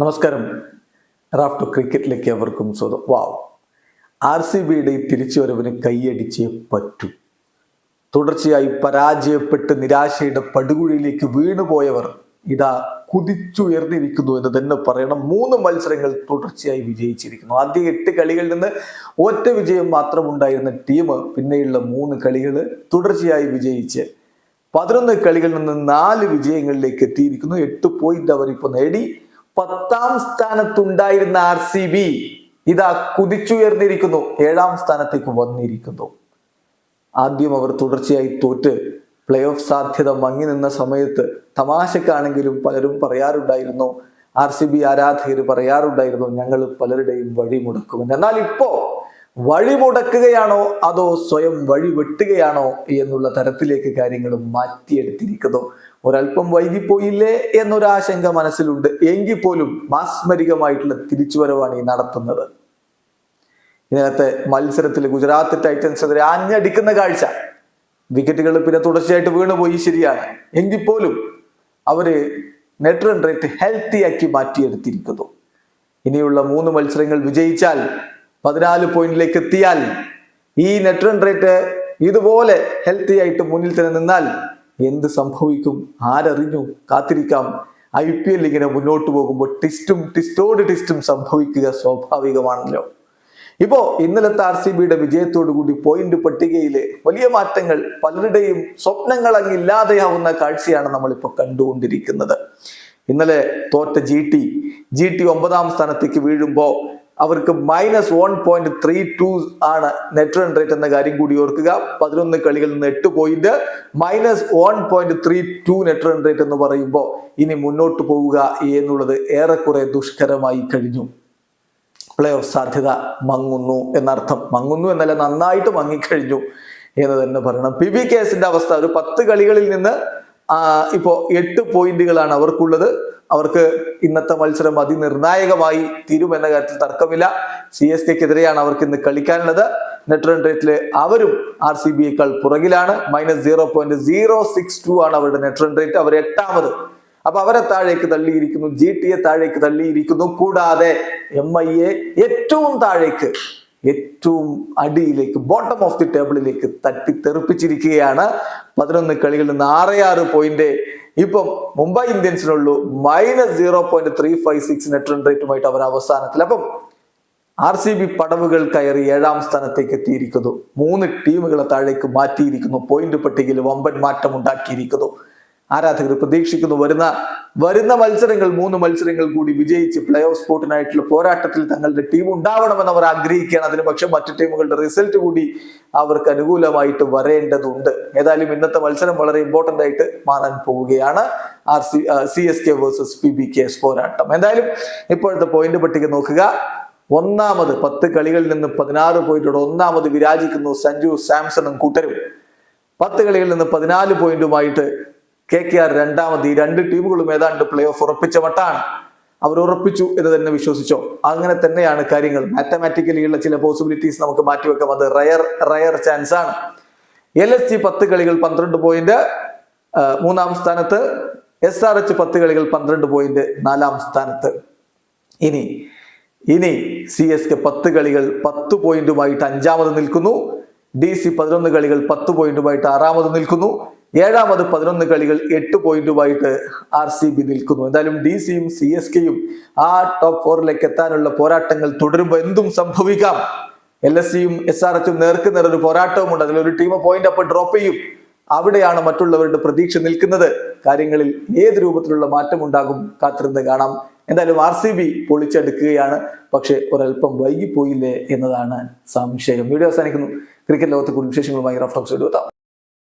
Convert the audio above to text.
നമസ്കാരം. റാഫ്റ്റോ ക്രിക്കറ്റിലേക്ക് അവർക്കും സ്വന്തം വാവ്. ആർ സി ബിയുടെ തിരിച്ചുവരവിന് കൈയടിച്ചേ പറ്റൂ. തുടർച്ചയായി പരാജയപ്പെട്ട് നിരാശയുടെ പടുകുഴിയിലേക്ക് വീണുപോയവർ ഇതാ കുതിച്ചുയർന്നിരിക്കുന്നു എന്ന് തന്നെ പറയണം. മൂന്ന് മത്സരങ്ങൾ തുടർച്ചയായി വിജയിച്ചിരിക്കുന്നു. ആദ്യ എട്ട് കളികളിൽ നിന്ന് ഒറ്റ വിജയം മാത്രം ഉണ്ടായിരുന്ന ടീം പിന്നെയുള്ള മൂന്ന് കളികൾ തുടർച്ചയായി വിജയിച്ച് പതിനൊന്ന് കളികളിൽ നിന്ന് നാല് വിജയങ്ങളിലേക്ക് എത്തിയിരിക്കുന്നു. എട്ട് പോയിന്റ് അവർ ഇപ്പോൾ നേടി. പത്താം സ്ഥാനത്തുണ്ടായിരുന്ന ആർ സി ബി ഇതാ കുതിച്ചുയർന്നിരിക്കുന്നു. ഏഴാം സ്ഥാനത്തേക്ക് വന്നിരിക്കുന്നു. ആദ്യം അവർ തുടർച്ചയായി തോറ്റ് പ്ലേ ഓഫ് സാധ്യത മങ്ങി നിന്ന സമയത്ത് തമാശക്കാണെങ്കിലും പലരും പറയാറുണ്ടായിരുന്നു. ആർ സി ബി ആരാധകർ പറയാറുണ്ടായിരുന്നു ഞങ്ങൾ പലരുടെയും വഴി മുടക്കുമെന്ന്. എന്നാൽ ഇപ്പോ വഴി മുടക്കുകയാണോ അതോ സ്വയം വഴി വെട്ടുകയാണോ എന്നുള്ള തരത്തിലേക്ക് കാര്യങ്ങൾ മാറ്റിയെടുത്തിരിക്കുന്നു. ഒരല്പം വൈകിപ്പോയില്ലേ എന്നൊരാശങ്ക മനസ്സിലുണ്ട്. എങ്കിൽ പോലും മാസ്മരികമായിട്ടുള്ള തിരിച്ചുവരവാണ് ഈ നടത്തുന്നത്. ഇന്നലത്തെ മത്സരത്തിൽ ഗുജറാത്ത് ടൈറ്റൻസിനെതിരെ ആഞ്ഞടിക്കുന്ന കാഴ്ച. വിക്കറ്റുകൾ പിന്നെ തുടർച്ചയായിട്ട് വീണുപോയി ശരിയാണ്. എങ്കിൽ പോലും അവർ നെറ്റ് റൺ റേറ്റ് ഹെൽത്തി ആക്കി മാറ്റിയെടുത്തിരിക്കുന്നു. ഇനിയുള്ള മൂന്ന് മത്സരങ്ങൾ വിജയിച്ചാൽ പതിനാല് പോയിന്റിലേക്ക് എത്തിയാൽ ഈ നെറ്റ് റൺ റേറ്റ് ഇതുപോലെ ഹെൽത്തി ആയിട്ട് മുന്നിൽ തന്നെ നിന്നാൽ എന്ത് സംഭവിക്കും? ആരറിഞ്ഞു? കാത്തിരിക്കാം. ഐ പി എൽ ഇങ്ങനെ മുന്നോട്ട് പോകുമ്പോൾ ടിസ്റ്റും ടിസ്റ്റോട് ടിസ്റ്റും സംഭവിക്കുക സ്വാഭാവികമാണല്ലോ. ഇപ്പോ ഇന്നലത്തെ ആർ സി ബിയുടെ വിജയത്തോടു കൂടി പോയിന്റ് പട്ടികയിലെ വലിയ മാറ്റങ്ങൾ പലരുടെയും സ്വപ്നങ്ങൾ അങ്ങ് ഇല്ലാതെയാവുന്ന കാഴ്ചയാണ് നമ്മളിപ്പോൾ കണ്ടുകൊണ്ടിരിക്കുന്നത്. ഇന്നലെ തോറ്റ ജി ടി ജി ടി ഒമ്പതാം സ്ഥാനത്തേക്ക് വീഴുമ്പോൾ അവർക്ക് minus one point three two ആണ് നെറ്റ് റൺ റേറ്റ് എന്ന കാര്യം കൂടി ഓർക്കുക. പതിനൊന്ന് കളികളിൽ നിന്ന് എട്ട് point minus one point three two net run rate എന്ന് പറയുമ്പോൾ ഇനി മുന്നോട്ട് പോവുക എന്നുള്ളത് ഏറെക്കുറെ ദുഷ്കരമായി കഴിഞ്ഞു. പ്ലേ ഓഫ് സാധ്യത മങ്ങുന്നു എന്നർത്ഥം. മങ്ങുന്നു എന്നല്ല നന്നായിട്ട് മങ്ങിക്കഴിഞ്ഞു എന്ന് തന്നെ പറയണം. പി ബി കേസിന്റെ അവസ്ഥ ഒരു പത്ത് കളികളിൽ നിന്ന് ഇപ്പോൾ ഇപ്പോ എട്ട് പോയിന്റുകളാണ് അവർക്കുള്ളത്. അവർക്ക് ഇന്നത്തെ മത്സരം അതിനിർണായകമായി തീരുമെന്ന കാര്യത്തിൽ തർക്കമില്ല. സി എസ് കെക്കെതിരെയാണ് അവർക്ക് ഇന്ന് കളിക്കാനുള്ളത്. നെറ്റ് റൺ റേറ്റിൽ അവരും ആർ സി ബിയേക്കാൾ പുറകിലാണ്. Minus zero point zero six two ആണ് അവരുടെ നെറ്റ് റൺ റേറ്റ് അവർ എട്ടാമത്. അപ്പൊ അവരെ താഴേക്ക് തള്ളിയിരിക്കുന്നു. ജി ടി എ താഴേക്ക് തള്ളിയിരിക്കുന്നു. കൂടാതെ എം ഐ എ ഏറ്റവും താഴേക്ക് ഏറ്റവും അടിയിലേക്ക് ബോട്ടം ഓഫ് ദി ടേബിളിലേക്ക് തട്ടി തെറിപ്പിച്ചിരിക്കുകയാണ്. പതിനൊന്ന് കളികളിൽ നിന്ന് ആറ് ആറ് പോയിന്റ് ഇപ്പം Mumbai ഇന്ത്യൻസിനുള്ളൂ minus zero point three five six net run റേറ്റുമായിട്ട് അവർ അവസാനത്തിൽ. അപ്പം ആർ സി ബി പടവുകൾ കയറി ഏഴാം സ്ഥാനത്തേക്ക് എത്തിയിരിക്കുന്നു. മൂന്ന് ടീമുകളെ താഴേക്ക് മാറ്റിയിരിക്കുന്നു. പോയിന്റ് പട്ടികയിൽ വമ്പൻ മാറ്റം ഉണ്ടാക്കിയിരിക്കുന്നു ആരാധകർ പ്രതീക്ഷിക്കുന്നു വരുന്ന വരുന്ന മത്സരങ്ങൾ മൂന്ന് മത്സരങ്ങൾ കൂടി വിജയിച്ച് പ്ലേ ഓഫ് സ്പോർട്ടിനായിട്ടുള്ള പോരാട്ടത്തിൽ തങ്ങളുടെ ടീം ഉണ്ടാവണമെന്ന് അവർ ആഗ്രഹിക്കുകയാണ്. അതിന് പക്ഷെ മറ്റു ടീമുകളുടെ റിസൾട്ട് കൂടി അവർക്ക് അനുകൂലമായിട്ട് വരേണ്ടതുണ്ട്. ഏതായാലും ഇന്നത്തെ മത്സരം വളരെ ഇമ്പോർട്ടന്റ് ആയിട്ട് മാറാൻ പോവുകയാണ് R C C S K versus P B K S പോരാട്ടം. എന്തായാലും ഇപ്പോഴത്തെ പോയിന്റ് പട്ടിക നോക്കുക. ഒന്നാമത് പത്ത് കളികളിൽ നിന്ന് പതിനാറ് പോയിന്റോടെ ഒന്നാമത് വിരാജിക്കുന്നു സഞ്ജു സാംസണും കൂട്ടരും. പത്ത് കളികളിൽ നിന്ന് പതിനാല് പോയിന്റുമായിട്ട് കെ കെ ആർ രണ്ടാമത് ഈ രണ്ട് ടീമുകളും ഏതാണ്ട് പ്ലേ ഓഫ് ഉറപ്പിച്ച മട്ടാണ്. അവർ ഉറപ്പിച്ചു എന്ന് തന്നെ വിശ്വസിച്ചോ? അങ്ങനെ തന്നെയാണ് കാര്യങ്ങൾ. മാത്തമാറ്റിക്കലി ഉള്ള ചില പോസിബിലിറ്റീസ് നമുക്ക് മാറ്റിവെക്കാം. അത് റയർ റയർ ചാൻസ് ആണ്. എൽ എസ് ജി പത്ത് കളികൾ പന്ത്രണ്ട് പോയിന്റ് മൂന്നാം സ്ഥാനത്ത് എസ് ആർ എച്ച് പത്ത് കളികൾ പന്ത്രണ്ട് പോയിന്റ് നാലാം സ്ഥാനത്ത്. ഇനി ഇനി സി എസ് കെ പത്ത് കളികൾ പത്ത് പോയിന്റുമായിട്ട് അഞ്ചാമത് നിൽക്കുന്നു. ഡി സി പതിനൊന്ന് കളികൾ പത്ത് പോയിന്റുമായിട്ട് ആറാമത് നിൽക്കുന്നു. ഏഴാമത് പതിനൊന്ന് കളികൾ എട്ട് പോയിന്റുമായിട്ട് ആർ സി ബി നിൽക്കുന്നു. എന്തായാലും ഡി സിയും സി എസ് കെയും ആ ടോപ്പ് ഫോറിലേക്ക് എത്താനുള്ള പോരാട്ടങ്ങൾ തുടരുമ്പോൾ എന്തും സംഭവിക്കാം. എൽ എസ് സിയും എസ് ആർ എച്ചും നേർക്ക് നേർ ഒരു പോരാട്ടവുമുണ്ട്. അതിലൊരു ടീം പോയിന്റ് അപ്പ് ഡ്രോപ്പ് ചെയ്യും. അവിടെയാണ് മറ്റുള്ളവരുടെ പ്രതീക്ഷ നിൽക്കുന്നത്. കാര്യങ്ങളിൽ ഏത് രൂപത്തിലുള്ള മാറ്റം ഉണ്ടാകും കാത്തിരുന്ന് കാണാം. എന്തായാലും ആർ സി ബി പൊളിച്ചെടുക്കുകയാണ്. പക്ഷെ ഒരല്പം വൈകിപ്പോയില്ലേ എന്നതാണ് സംശയം. വീഡിയോ അവസാനിക്കുന്നു. ക്രിക്കറ്റ് ലോകത്തെ കൂടുതൽ വിശേഷങ്ങളുമായി റഫ് ടോക്സ് എടുത്താം